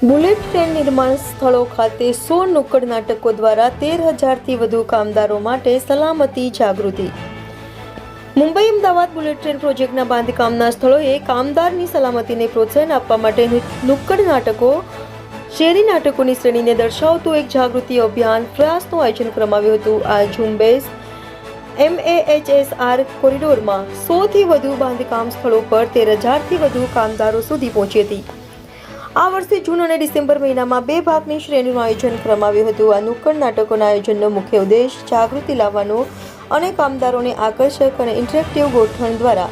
Bullet train નિર્માણ સ્થળો ખાતે સો નુક્કડ નાટકો દ્વારા તેર હજારથી વધુ કામદારો માટે સલામતી જાગૃતિ. મુંબઈ અમદાવાદ બુલેટ ટ્રેન પ્રોજેક્ટના બાંધકામના સ્થળોએ કામદારની સલામતીને પ્રોત્સાહન આપવા માટે નુક્કડ નાટકો, શેરી નાટકોની શ્રેણીને દર્શાવતું એક જાગૃતિ અભિયાન પ્રયાસનું આયોજન કરવામાં હતું. આ ઝુંબેશ એમએએચએસઆર કોરિડોરમાં સોથી વધુ બાંધકામ સ્થળો પર તેર હજારથી વધુ કામદારો સુધી પહોંચી હતી. આ વર્ષે જૂન અને ડિસેમ્બર મહિનામાં બે ભાગની શ્રેણીનું આયોજન કરવામાં આવ્યું હતું. આ નુક્કડ નાટકોના આયોજનનો મુખ્ય ઉદ્દેશ જાગૃતિ લાવવાનો અને કામદારોને આકર્ષક અને ઇન્ટરેક્ટિવ ગોઠવણ દ્વારા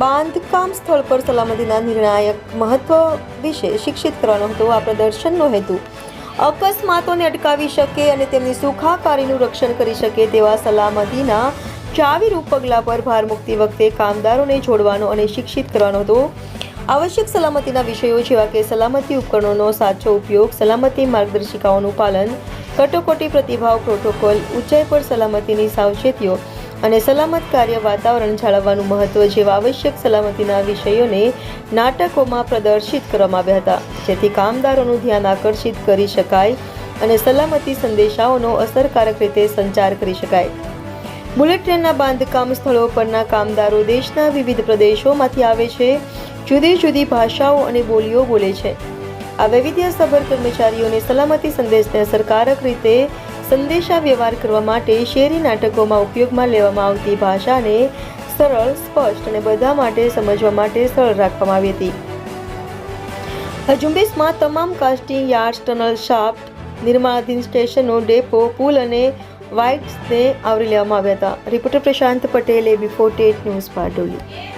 બાંધકામ સ્થળ પર સલામતીના નિર્ણાયક મહત્વ વિશે શિક્ષિત કરવાનો હતો. આ પ્રદર્શનનો હેતુ અકસ્માતોને અટકાવી શકે અને તેમની સુખાકારીનું રક્ષણ કરી શકે તેવા સલામતીના ચાવીરૂપ પગલાં પર ભાર મૂકતી વખતે કામદારોને જોડવાનો અને શિક્ષિત કરવાનો હતો. આવશ્યક સલામતીના વિષયો જેવા કે સલામતી ઉપકરણોનો સાચો ઉપયોગ, સલામતી માર્ગદર્શિકાઓનું પાલન, કટોકટી પ્રતિભાવ પ્રોટોકોલ, ઊંચાઈ પર સલામતીની સાવચેતીઓ અને સલામત કાર્ય વાતાવરણ જાળવવાનું મહત્વ જેવા આવશ્યક સલામતીના વિષયોને નાટકોમાં પ્રદર્શિત કરવામાં આવ્યા હતા. જેથી કામદારોનું ધ્યાન આકર્ષિત કરી શકાય અને સલામતી સંદેશાઓનો અસરકારક રીતે સંચાર કરી શકાય. બુલેટ ટ્રેનના બાંધકામ સ્થળો પરના કામદારો દેશના વિવિધ પ્રદેશોમાંથી આવે છે જુદી જુદી ભાષાઓ અને બોલીઓ બોલે છે. આ વૈવિધ્યસભર કર્મચારીઓને સલામતી સંદેશને અસરકારક રીતે સંદેશા વ્યવહાર કરવા માટે શેરી નાટકોમાં ઉપયોગમાં લેવામાં આવતી ભાષાને સરળ, સ્પષ્ટ અને બધા માટે સમજવા માટે સરળ રાખવામાં આવી હતી. આ ઝુંબેશમાં તમામ કાસ્ટિંગ યાર્ડ ટનલ, શાફ્ટ, નિર્માણાધીન સ્ટેશનો, ડેપો, પુલ અને વાઇટ્સને આવરી લેવામાં આવ્યા હતા. રિપોર્ટર પ્રશાંત પટેલે બિફોર ટેટ ન્યૂઝ બારડોલી